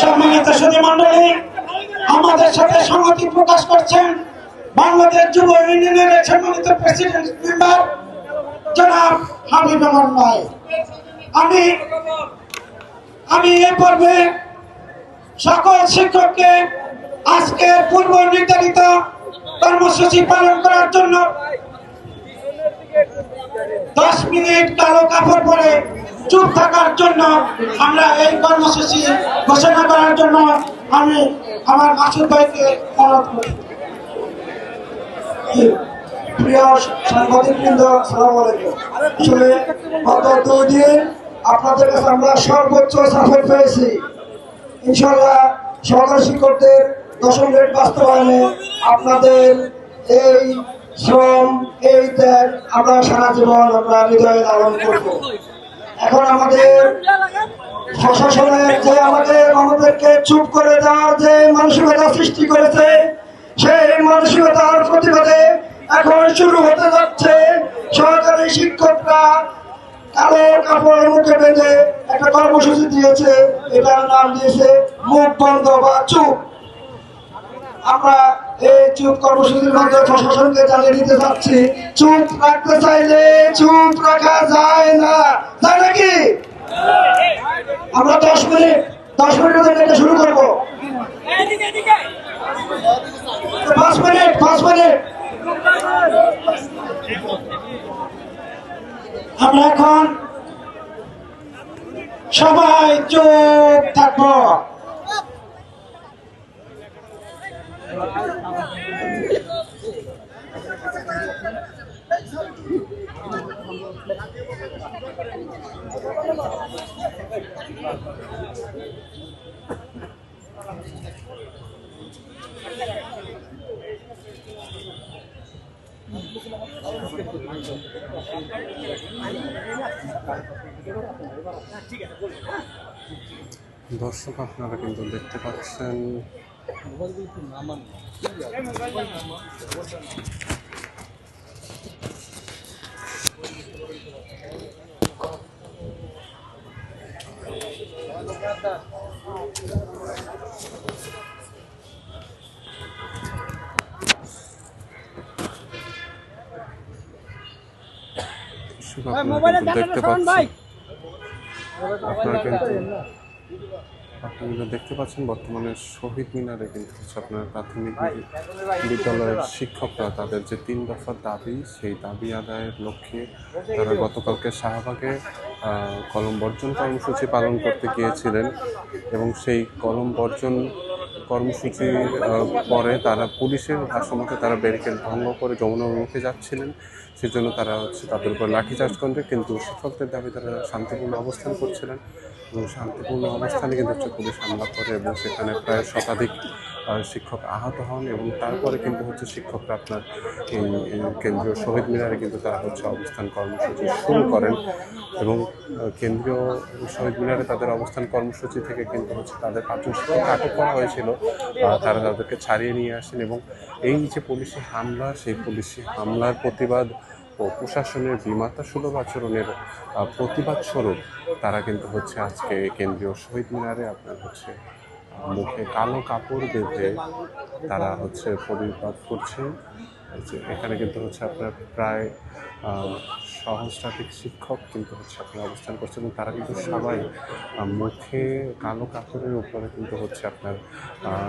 সম্মানিত সুধী মন্ডলী আমাদের সাথে সংহতি প্রকাশ করছেন বাংলাদেশ যুব ইউনিয়নের সম্মানিত প্রেসিডেন্ট মেম্বার জনাব হাবিব আমি আমি এ পর্বে সকল শিক্ষককে আজকে পূর্ব নির্ধারিত কর্মসূচি পালন করার জন্য দশ মিনিট কালো কাপড় পরে চুপ থাকার জন্য আমরা এই কর্মসূচি ঘোষণা করার জন্য আমি আমার মাসুদ ভাইকে অনুরোধ করি। প্রিয় আপনাদের কাছে আমরা সর্বোচ্চ সাফল্য পেয়েছি। ইনশাল্লাহ সরকারি শিক্ষকদের দশম গ্রেড বাস্তবায়নে আপনাদের এই শ্রম, এই ত্যাগ, আমরা সারা জীবন আমরা হৃদয়ে লালন করব। এখন আমাদের প্রশাসনের যে আমাদের আমাদেরকে চুপ করে দেওয়ার যে মানসিকতা সৃষ্টি করেছে, সেই মানসিকতার প্রতিবাদে এখন শুরু হতে যাচ্ছে সরকারি শিক্ষকরা কালো কাপড়ের মুখে বেঁধে একটা কর্মসূচি দিয়েছে, এটার নাম দিয়েছে মুখ বন্ধ বা চুপ। আমরা এই চুপ কর্মসূচির মধ্যে প্রশাসনকে চাচ্ছি, চুপ রাখতে চাইলে চুপ রাখা যায় না। তাই নাকি? আমরা দশ মিনিট, দশ মধ্যে এটা শুরু করব। পাঁচ মিনিট পাঁচ মিনিট। আমরা এখন সবাই চুপ থাকব। দর্শক আপনারা কিন্তু দেখতে পাচ্ছেন। দর্শক আপনারা কিন্তু দেখতে পাচ্ছেন। আপনারা কিন্তু আপনারা দেখতে পাচ্ছেন বর্তমানে শহীদ মিনারে কিন্তু হচ্ছে আপনার প্রাথমিক বিদ্যালয়ের শিক্ষকরা তাদের যে তিন দফার দাবি সেই দাবি আদায়ের লক্ষ্যে তারা গতকালকে শাহবাগে কলম বর্জন কর্মসূচি পালন করতে গিয়েছিলেন এবং সেই কলম বর্জন কর্মসূচির পরে তারা পুলিশের ভাষ্যমতে তারা ব্যারিকেড ভঙ্গ করে যমুনা মুখে যাচ্ছিলেন। সেজন্য তারা হচ্ছে তাদের উপর লাঠিচার্জ করবে কিন্তু শিক্ষকদের দাবি তারা শান্তিপূর্ণ অবস্থান করছিলেন। এবং শান্তিপূর্ণ অবস্থানে কিন্তু হচ্ছে পুলিশ হামলা করে এবং সেখানে প্রায় শতাধিক শিক্ষক আহত হন এবং তারপরে কিন্তু হচ্ছে শিক্ষকরা আপনার কেন্দ্রীয় শহীদ মিনারে কিন্তু তারা হচ্ছে অবস্থান কর্মসূচি শুরু করেন এবং কেন্দ্রীয় শহীদ মিনারে তাদের অবস্থান কর্মসূচি থেকে কিন্তু হচ্ছে তাদের পাঁচজন শিক্ষক আটক করা হয়েছিল তারা তাদেরকে ছাড়িয়ে নিয়ে আসেন এবং এই যে পুলিশি হামলা, সেই পুলিশি হামলার প্রতিবাদ ও প্রশাসনের বিমাতা সুলভ আচরণের প্রতিবাদ স্বরূপ তারা কিন্তু হচ্ছে আজকে কেন্দ্রীয় শহীদ মিনারে আপনার হচ্ছে মুখে কালো কাপড় বেঁধে তারা হচ্ছে প্রতিবাদ করছে। এখানে কিন্তু হচ্ছে আপনার প্রায় সহস্রাধিক শিক্ষক কিন্তু হচ্ছে আপনার অবস্থান করছে এবং তারা কিন্তু সবাই মুখে কালো কাপড়ের উপরে কিন্তু হচ্ছে আপনার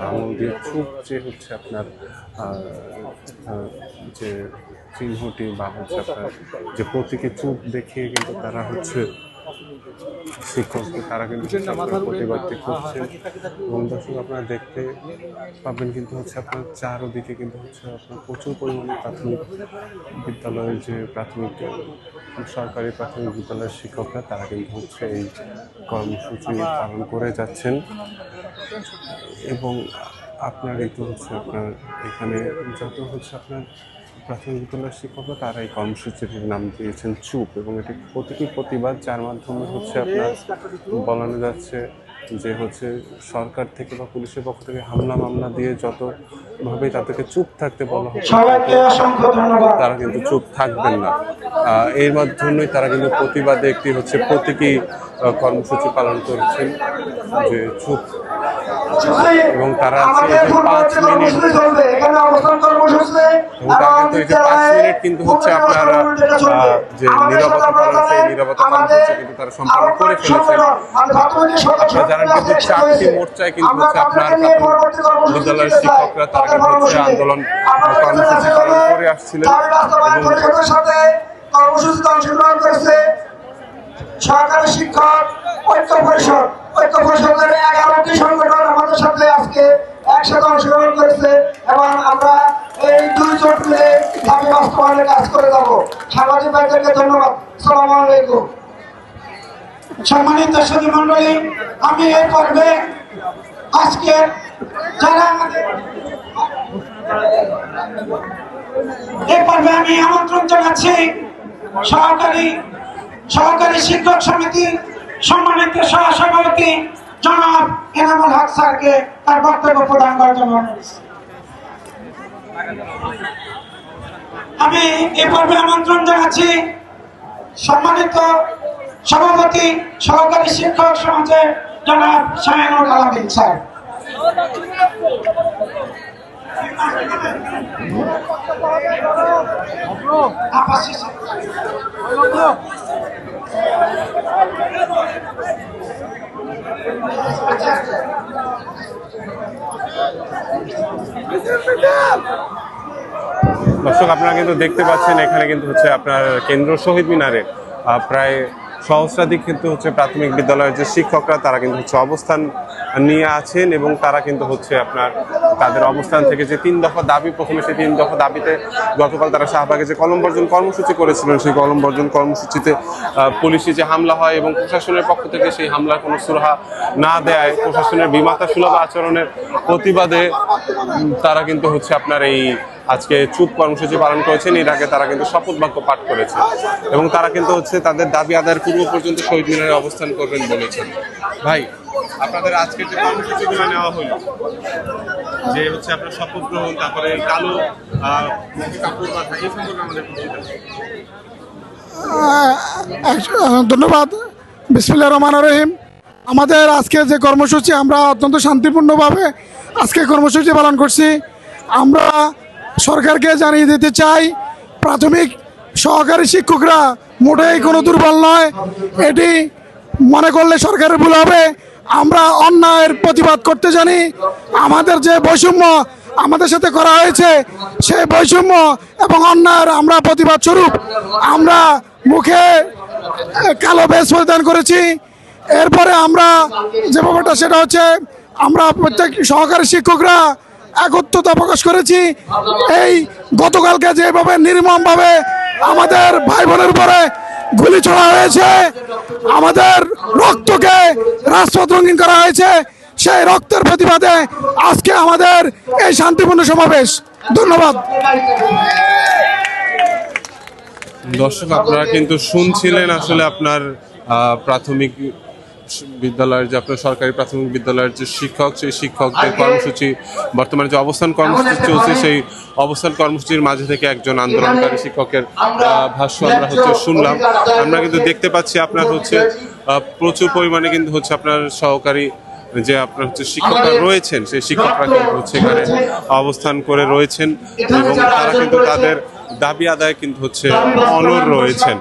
আঙুল দিয়ে চুপ যে হচ্ছে আপনার যে চিহ্নটি বা হচ্ছে আপনার যে প্রতীকে চুপ দেখিয়ে কিন্তু তারা হচ্ছে শিক্ষককে তারা কিন্তু প্রতিবাদটি করছে এবং দর্শক আপনারা দেখতে পাবেন কিন্তু হচ্ছে আপনার চারোদিকে কিন্তু হচ্ছে আপনার প্রচুর পরিমাণে প্রাথমিক বিদ্যালয়ের যে প্রাথমিক সরকারি প্রাথমিক বিদ্যালয়ের শিক্ষকরা তারা কিন্তু হচ্ছে এই কর্মসূচি পালন করে যাচ্ছেন। এবং আপনার কিন্তু হচ্ছে আপনার এখানে যত হচ্ছে আপনার প্রাথমিক বিদ্যালয়ের শিক্ষক তারা এই কর্মসূচির নাম দিয়েছেন চুপ এবং এটি প্রতীকী প্রতিবাদ যার মাধ্যমে হচ্ছে আপনার বলানো যাচ্ছে যে হচ্ছে সরকার থেকে বা পুলিশের পক্ষ থেকে হামলা মামলা দিয়ে যতভাবেই তাদেরকে চুপ থাকতে বলা ধন্যবাদ। তারা কিন্তু চুপ থাকবেন না। এর মাধ্যমেই তারা কিন্তু প্রতিবাদে একটি হচ্ছে প্রতীকী কর্মসূচি পালন করেছেন যে চুপ। এবং তারা পাঁচ মিনিট পাঁচ মিনিট কিন্তু হচ্ছে আপনার যে নিরাপত্তা পালন সেই নিরবতা কর্মসূচি কিন্তু তারা সম্পন্ন করে ফেলেছেন। জানেন কিন্তু চারটি মোর্চায় কিন্তু হচ্ছে আপনার বিদ্যালয়ের শিক্ষকরা তারা কিন্তু হচ্ছে আন্দোলন কর্মসূচি পালন করে আসছিলেন। সরকারি শিক্ষক ঐক্য পরিষদ ঐক্য পরিষদের এগারোটি সংগঠন আমাদের সাথে আজকে একসাথে অংশগ্রহণ করেছে এবং আমরা এই দুই জোট মিলে দাবি কাজ করে যাব। সামাজিক ভাইদেরকে ধন্যবাদ। সালাম আলাইকুম। সম্মানিত সুধী মন্ডলী আমি এই পর্বে আজকে যারা এই পর্বে আমি আমন্ত্রণ জানাচ্ছি সহকারী সহকারী শিক্ষক সমিতির সম্মানিত সহসভাপতি জনাব এনামুল হক স্যারকে তার বক্তব্য প্রদান করার জন্য আমি এ পর্বে আমন্ত্রণ জানাচ্ছি সম্মানিত সভাপতি সহকারী শিক্ষক সমাজের জনাব আলমিন স্যার। দর্শক, আপনারা কিন্তু দেখতে পাচ্ছেন, এখানে কিন্তু হচ্ছে আপনার কেন্দ্র শহীদ মিনারে প্রায় সহস্রাধিক কিন্তু হচ্ছে প্রাথমিক বিদ্যালয়ের যে শিক্ষকরা, তারা কিন্তু হচ্ছে অবস্থান নিয়ে আছেন এবং তারা কিন্তু হচ্ছে আপনার তাদের অবস্থান থেকে যে তিন দফা দাবি, প্রথমে সেই তিন দফা দাবিতে গতকাল তারা শাহবাগে যে কলম বর্জন কর্মসূচি করেছিলেন, সেই কলম বর্জন কর্মসূচিতে পুলিশি যে হামলা হয় এবং প্রশাসনের পক্ষ থেকে সেই হামলার কোনো সুরাহা না দেয়, প্রশাসনের বিমাতা সুলভ আচরণের প্রতিবাদে তারা কিন্তু হচ্ছে আপনার এই আজকে চুপ কর্মসূচি পালন করেছেন, এর আগে তারা কিন্তু শপথ বাক্য পাঠ করেছে। এবং তারা কিন্তু হচ্ছে তাদের দাবি আদায়ের পূর্ব পর্যন্ত শহীদ মিনারে অবস্থান করবেন বলেছেন। ভাই, আপনাদের আজকে যে কর্মসূচিগুলো নেওয়া হলো, যে হচ্ছে আপনার শপথ গ্রহণ, তারপরে কালো এই সম্পর্কে আমাদের ধন্যবাদ। বিসমিল্লা রহমান রহিম। আমাদের আজকে যে কর্মসূচি, আমরা অত্যন্ত শান্তিপূর্ণভাবে আজকে কর্মসূচি পালন করছি। আমরা সরকারকে জানিয়ে দিতে চাই, প্রাথমিক সহকারী শিক্ষকরা মোটেই কোনো দুর্বল নয়। এটি মনে করলে সরকারের ভুল হবে। আমরা অন্যায়ের প্রতিবাদ করতে জানি। আমাদের যে বৈষম্য আমাদের সাথে করা হয়েছে সেই বৈষম্য এবং অন্যায়ের আমরা প্রতিবাদ স্বরূপ আমরা মুখে কালো বেশ পরিধান করেছি। এরপরে আমরা যে ব্যাপারটা সেটা হচ্ছে, আমরা প্রত্যেক সহকারী শিক্ষকরা একত্রতা প্রকাশ করেছি। এই গতকালকে যেভাবে নির্মমভাবে আমাদের ভাই বোনের উপরে গুলি ছোড়া হয়েছে, আমাদের রক্তকে রাজপথ রঙিন করা হয়েছে, সেই রক্তের প্রতিবাদে আজকে আমাদের এই শান্তিপূর্ণ সমাবেশ। ধন্যবাদ। দর্শক, আপনারা কিন্তু শুনছিলেন আসলে আপনার প্রাথমিক বিদ্যালয়ের যে আপনার সরকারি প্রাথমিক বিদ্যালয়ের যে শিক্ষক সেই শিক্ষকদের কর্মসূচি বর্তমানে যে অবস্থান কর্মসূচি চলছে সেই অবস্থান কর্মসূচির মাঝে থেকে একজন আন্দোলনকারী শিক্ষকের ভাষ্য আমরা হচ্ছে শুনলাম। আমরা কিন্তু দেখতে পাচ্ছি আপনার হচ্ছে প্রচুর পরিমাণে কিন্তু হচ্ছে আপনার সহকারী যে আপনার হচ্ছে শিক্ষকরা রয়েছেন সেই শিক্ষকরা কিন্তু হচ্ছে এখানে অবস্থান করে রয়েছেন এবং তারা কিন্তু তাদের দাবি আদায় কিন্তু হচ্ছে অনর রয়েছেন।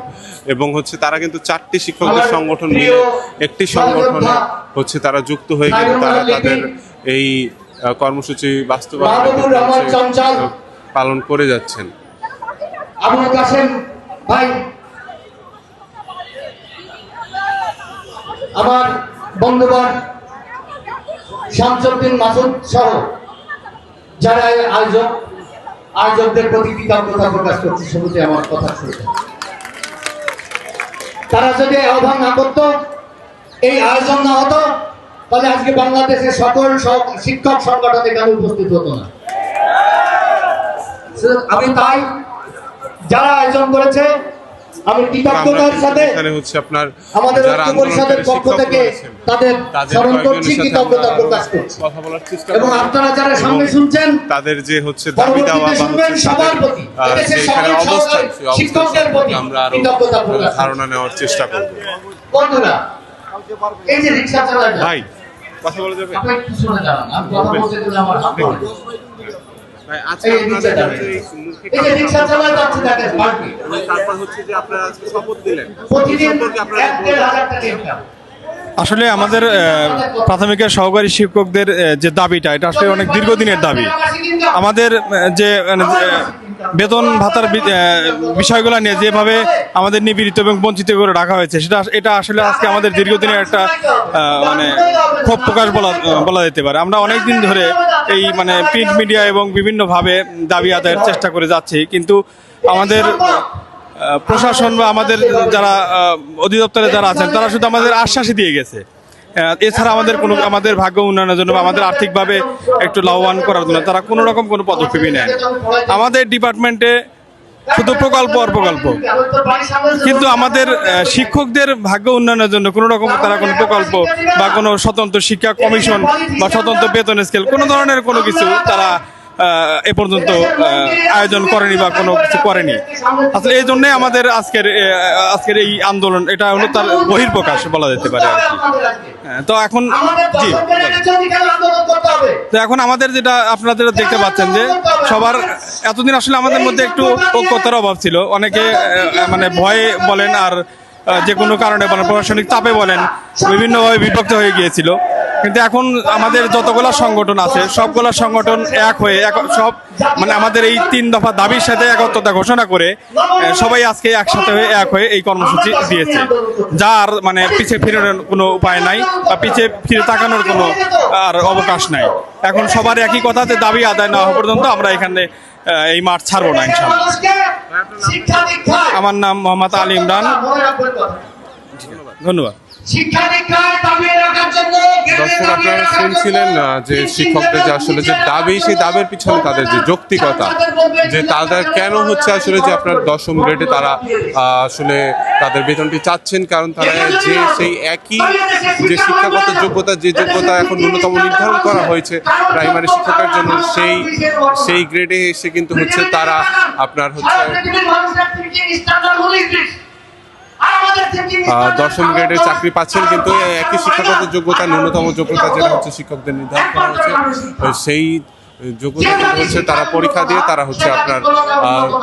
এবং হচ্ছে তারা কিন্তু চারটি শিক্ষকদের সংগঠন মিলে একটি সংগঠনে হচ্ছে তারা যুক্ত হয়ে কিন্তু তারা তাদের এই কর্মসূচি বাস্তবায়নে পালন করে যাচ্ছেন। আবুল কাসেম ভাই আমার বন্ধুগণ শামসুদ্দিন মাসুদ সহ যারা আয়োজক আয়োজকদের প্রতি কৃতজ্ঞতা প্রকাশ করছি শুরুতে আমার কথা শুরু। তারা যদি আহ্বান না করত, এই আয়োজন না হতো, তাহলে আজকে বাংলাদেশের সকল শিক্ষক সংগঠন এখানে উপস্থিত হতো না। আমি তাই, যারা আয়োজন করেছে আমি কৃতজ্ঞতার সাথে হচ্ছে আপনার আমাদের যারা ঐক্য পরিষদের পক্ষ থেকে তাদের তাদের স্মরণ করছি কৃতজ্ঞতা প্রকাশ করছি। কথা বলার চেষ্টা এবং আপনারা যারা সামনে শুনছেন তাদের যে হচ্ছে দাবি দেওয়া বা সবার প্রতি অবস্থান শিক্ষকদের প্রতি আমরা আরও। ধারণা নেওয়ার চেষ্টা করব। বন্ধুরা এই যে রিক্সা চালায় ভাই কথা বলা যাবে? আপনি আমি কথা বলতে আমার হাত এই আপনাদের রিক্সা এই যে রিক্সা চালায় যাচ্ছে দেখেন বাড়বে তারপর হচ্ছে যে আপনারা আজকে শপথ দিলেন। প্রতিদিন এক দেড় হাজার টাকা ইনকাম আসলে আমাদের প্রাথমিকের সহকারী শিক্ষকদের যে দাবিটা এটা আসলে অনেক দীর্ঘদিনের দাবি। আমাদের যে মানে, বেতন ভাতার বিষয়গুলো নিয়ে যেভাবে আমাদের নিপীড়িত এবং বঞ্চিত করে রাখা হয়েছে সেটা এটা আসলে আজকে আমাদের দীর্ঘদিনের একটা মানে ক্ষোভ প্রকাশ বলা বলা যেতে পারে। আমরা অনেক দিন ধরে এই মানে প্রিন্ট মিডিয়া এবং বিভিন্নভাবে দাবি আদায়ের চেষ্টা করে যাচ্ছি। কিন্তু আমাদের প্রশাসন বা আমাদের যারা অধিদপ্তরে যারা আছেন, তারা শুধু আমাদের আশ্বাসই দিয়ে গেছে। এছাড়া আমাদের কোনো, আমাদের ভাগ্য উন্নয়নের জন্য বা আমাদের আর্থিকভাবে একটু লাভবান করার জন্য তারা কোনো রকম কোনো পদক্ষেপই নেয় আমাদের ডিপার্টমেন্টে শুধু প্রকল্প আর প্রকল্প। কিন্তু আমাদের শিক্ষকদের ভাগ্য উন্নয়নের জন্য কোনো রকম তারা কোনো প্রকল্প বা কোনো স্বতন্ত্র শিক্ষা কমিশন বা স্বতন্ত্র বেতন স্কেল, কোনো ধরনের কোনো কিছু তারা এ পর্যন্ত আয়োজন করেনি বা কোনো কিছু করেনি। আসলে এই জন্যই আমাদের আজকের আজকের এই আন্দোলন এটা হলো তার বহির্প্রকাশ বলা যেতে পারে আর কি। হ্যাঁ, তো এখন জি। তো এখন আমাদের যেটা আপনারা যেটা দেখতে পাচ্ছেন যে সবার এতদিন আসলে আমাদের মধ্যে একটু ঐক্যতার অভাব ছিল। অনেকে মানে ভয়ে বলেন আর যে কোনো কারণে বলেন প্রশাসনিক চাপে বলেন বিভিন্নভাবে বিভক্ত হয়ে গিয়েছিল। কিন্তু এখন আমাদের যতগুলা সংগঠন আছে সবগুলা সংগঠন এক হয়ে এক সব মানে আমাদের এই তিন দফা দাবির সাথে একত্রতা ঘোষণা করে সবাই আজকে একসাথে হয়ে এক হয়ে এই কর্মসূচি দিয়েছে। যার মানে পিছিয়ে ফিরানোর কোনো উপায় নাই বা পিছিয়ে ফিরে তাকানোর কোনো আর অবকাশ নাই। এখন সবার একই কথাতে দাবি আদায় না হওয়া পর্যন্ত আমরা এখানে এই মাঠ ছাড়বো না আমার নাম মোহাম্মদ আলী ইমরান। ধন্যবাদ। দর্শক আপনারা শুনছিলেন আহ, যে শিক্ষকদের যে আসলে যে দাবি সেই দাবির পিছনে তাদের যে যৌক্তিকতা যে তাদের কেন হচ্ছে আসলে যে আপনার দশম গ্রেডে তারা আসলে তাদের বেতনটি চাচ্ছেন কারণ তারা যে সেই একই যে শিক্ষাগত যোগ্যতা যে যোগ্যতা এখন ন্যূনতম নির্ধারণ করা হয়েছে প্রাইমারি শিক্ষকের জন্য সেই সেই গ্রেডে এসে কিন্তু হচ্ছে তারা আপনার হচ্ছে দশম গ্রেডের চাকরি পাচ্ছেন কিন্তু একই শিক্ষাগত যোগ্যতা ন্যূনতম যোগ্যতা যেটা হচ্ছে শিক্ষকদের নির্ধারণ করা হয়েছে তো সেই যোগ্যতা হচ্ছে তারা পরীক্ষা দিয়ে তারা হচ্ছে আপনার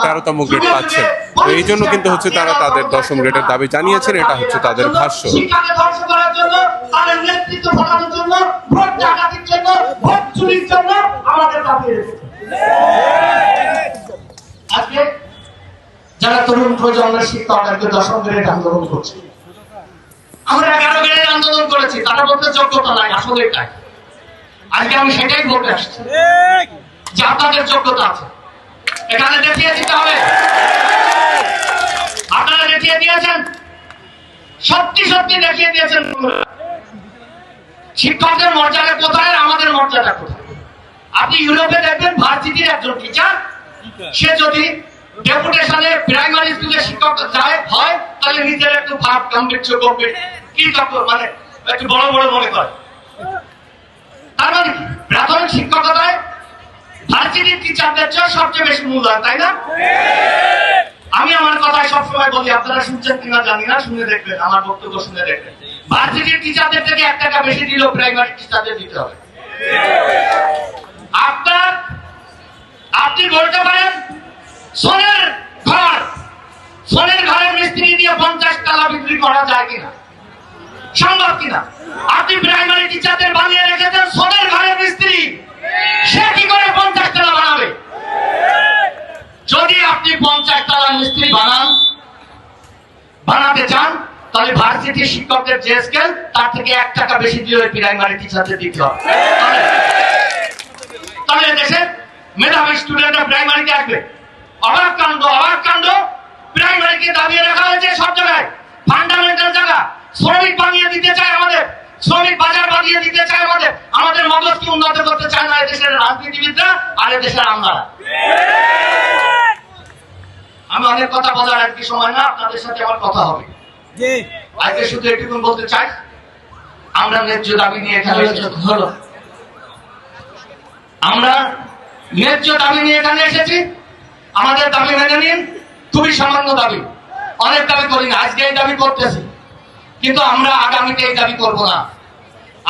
তেরোতম গ্রেড পাচ্ছেন। তো এই জন্য কিন্তু হচ্ছে তারা তাদের দশম গ্রেডের দাবি জানিয়েছেন এটা হচ্ছে তাদের ভাষ্য। শিক্ষাকে ধ্বংস করার জন্য তাদের নেতৃত্ব পাঠানোর জন্য ভোট ডাকাতির জন্য ভোট চুরির জন্য আমাদের দাবি রেখেছে আজকে যারা তরুণ প্রজন্মের শিক্ষক দশম গ্রেড আন্দোলন করছে। আমরা এগারো গ্রেড আন্দোলন করেছি তারা বলতে যোগ্যতা নাই আসলে তাই। আজকে আমি সেটাই বলতে আসছি যে আপনাদের যোগ্যতা আছে। এখানে দেখিয়ে দিতে হবে। আপনারা দেখিয়ে দিয়েছেন। সত্যি সত্যি দেখিয়ে দিয়েছেন। শিক্ষকদের মর্যাদা কোথায় আমাদের মর্যাদা কোথায়? আপনি ইউরোপে দেখবেন, ভার্সিটির একজন টিচার সে যদি ডেপুটেশনে প্রাইমারি স্কুলে শিক্ষক যায়, হয়, তাহলে নিজের একটু ভাব গাম্ভীর্য করবে? কি মানে একটু বড় বড় মনে করে তার মানে প্রাথমিক শিক্ষকতায় ভার্সিটির টিচারদের চেয়ে সবচেয়ে বেশি মূল্যায়ন তাই না? আমি আমার কথায় সবসময় বলি, আপনারা শুনছেন কিনা জানি না, শুনে দেখবেন, আমার বক্তব্য শুনে দেখবেন। ভার্সিটির টিচারদের থেকে এক টাকা বেশি দিলেও প্রাইমারি টিচারদের দিতে হবে। আপনার, আপনি বলতে পারেন সোনের ঘর। সোনের ঘরের মিস্ত্রি দিয়ে পঞ্চাশ টাকা বিক্রি করা যায় কিনা? সম্ভব কিনা? আপনি প্রাইমারি টিচারদের বানিয়ে রেখেছেন সোনের ঘরের মিস্ত্রি। সে কি করে পঞ্চাশ টাকা বানাবে? যদি আপনি পঞ্চাশ টাকা মিস্ত্রি বানান, বানাতে চান, তাহলে ভার্সিটির শিক্ষকদের যে স্কেল তার থেকে এক টাকা বেশি দিয়ে ওই প্রাইমারি টিচারদের দিতে হবে। তাহলে দেশে মেধাবী স্টুডেন্টরা প্রাইমারিতে আসবে। অবাক কাণ্ড অবাক কাণ্ড। প্রাইমারিকে দাবিয়ে রাখা হয়েছে সব জায়গায়। ফান্ডামেন্টাল জায়গা। শ্রমিক বানিয়ে দিতে চায় আমাদের। শ্রমিক বাজার বানিয়ে দিতে চায় আমাদের। আমাদের মগজকে উন্নত করতে চায় না এদেশের রাজনীতিবিদরা আর এদেশের আমলারা। আমি অনেক কথা বলার কি সময় না আপনাদের সাথে আমার কথা হবে। আজকে শুধু এটুকু বলতে চাই আমরা ন্যায্য দাবি নিয়ে এখানে হলো। আমরা ন্যায্য দাবি নিয়ে এখানে এসেছি। আমাদের দাবি মেনে নিন, খুবই সামান্য দাবি। অনেক দাবি করি না আজকে এই দাবি করতেছি। কিন্তু আমরা আগামীতে এই দাবি করব না।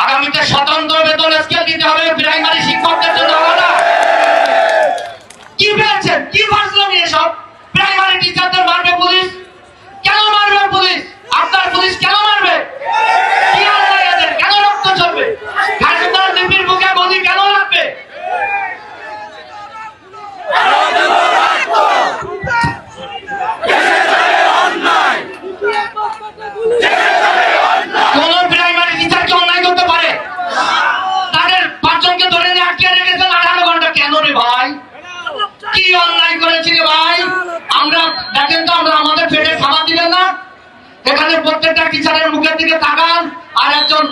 আগামীতে স্বতন্ত্র বেতন আজকে দিতে হবে প্রাইমারি শিক্ষকদের জন্য আলাদা কি পেয়েছেন কি ভাবছিলাম এসব প্রাইমারি টিচারদের মারবে পুলিশ কেন মারবে পুলিশ আপনার পুলিশ কেন মারবে কি আল্লাহ এদের কেন রক্ত চলবে হাসপাতাল লিপির বুকে গদি কেন রাখবে কোন প্রাইমারি টিচার কি অন্যায় করতে পারে তাদের পাঁচজনকে ধরে নিয়ে আটকে রেখেছেন আঠারো ঘণ্টা কেন রে ভাই কি অন্যায় করেছি রে ভাই আমরা, দেখেন তো, আমরা আমাদের পেটে খাবার দিবেন না। এখানে প্রত্যেকটা টিচারের মুখের দিকে তাকান, আর একজন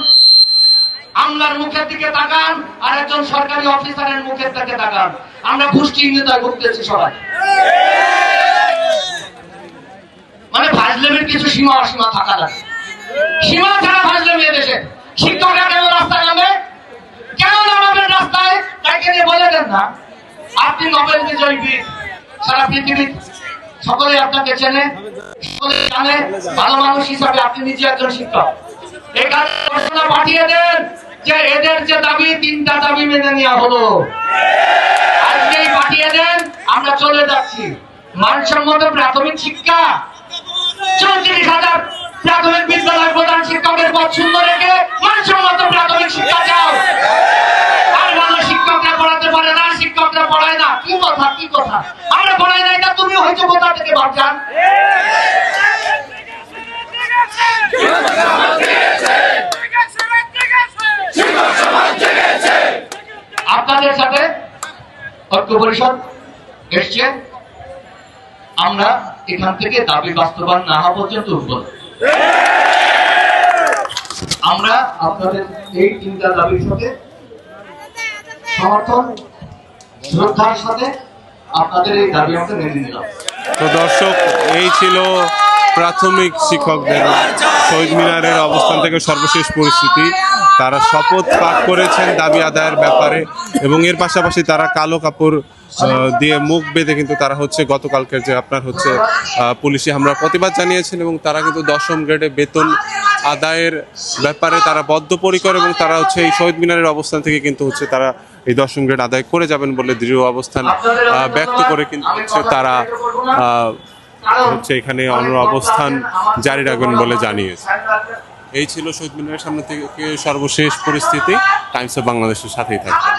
আমলার মুখের দিকে তাকান, আর একজন সরকারি অফিসারের মুখের দিকে তাকান। আমরা ঘুষ চিহ্নিতায় ভুগতেছি সবাই। মানে ফাজলেমের কিছু সীমা অসীমা থাকা লাগে সীমা ছাড়া ফাজলেম দেশে। শিক্ষকরা কেন রাস্তায় নামে, কেন নামাবেন রাস্তায়? তাইকে নিয়ে বলে দেন না। আপনি নোবেল বিজয়ী। সারা পৃথিবী সকলে আপনাকে চেনে সকলে জানে, ভালো মানুষ হিসাবে আপনি নিজে একজন শিক্ষক। এখানে ঘোষণা পাঠিয়ে দেন যে এদের যে দাবি, তিনটা দাবি মেনে নেওয়া হলো। আজকেই পাঠিয়ে দেন, আমরা চলে যাচ্ছি। মানসম্মত প্রাথমিক শিক্ষা, চৌত্রিশ হাজার প্রাথমিক বিদ্যালয় প্রধান শিক্ষকের পদ শূন্য রেখে মানসম্মত প্রাথমিক শিক্ষা চাও। পড়াতে শিক্ষকরা পড়ায় না, কি কথা কি কথা? আমরা পড়াই না, এটা তুমি হয়তো কোথা থেকে ভাবছেন আপনাদের সাথে ঐক্য পরিষদ এসছে। আমরা এখান থেকে দাবি বাস্তবায়ন না হওয়া পর্যন্ত উঠব আমরা আপনাদের এই তিনটা দাবির সাথে সমর্থন শ্রদ্ধার সাথে আপনাদের এই দাবি আমরা মেনে নিলাম। তো দর্শক, এই ছিল প্রাথমিক শিক্ষকদের শহীদ মিনারের অবস্থান থেকে সর্বশেষ পরিস্থিতি। তারা শপথ পাঠ করেছেন দাবি আদায়ের ব্যাপারে এবং এর পাশাপাশি তারা কালো কাপড় দিয়ে মুখ বেঁধে কিন্তু তারা হচ্ছে গতকালকের যে আপনার হচ্ছে পুলিশে হামলা প্রতিবাদ জানিয়েছেন এবং তারা কিন্তু দশম গ্রেডে বেতন আদায়ের ব্যাপারে তারা বদ্ধপরিকর এবং তারা হচ্ছে এই শহীদ মিনারের অবস্থান থেকে কিন্তু হচ্ছে তারা এই দশম গ্রেড আদায় করে যাবেন বলে দৃঢ় অবস্থান ব্যক্ত করে কিন্তু হচ্ছে তারা হচ্ছে এখানে অন্য অবস্থান জারি রাখবেন বলে জানিয়েছে। এই ছিল শহীদ মিনারের সামনে থেকে সর্বশেষ পরিস্থিতি। টাইমস অফ বাংলাদেশের সাথেই থাকবে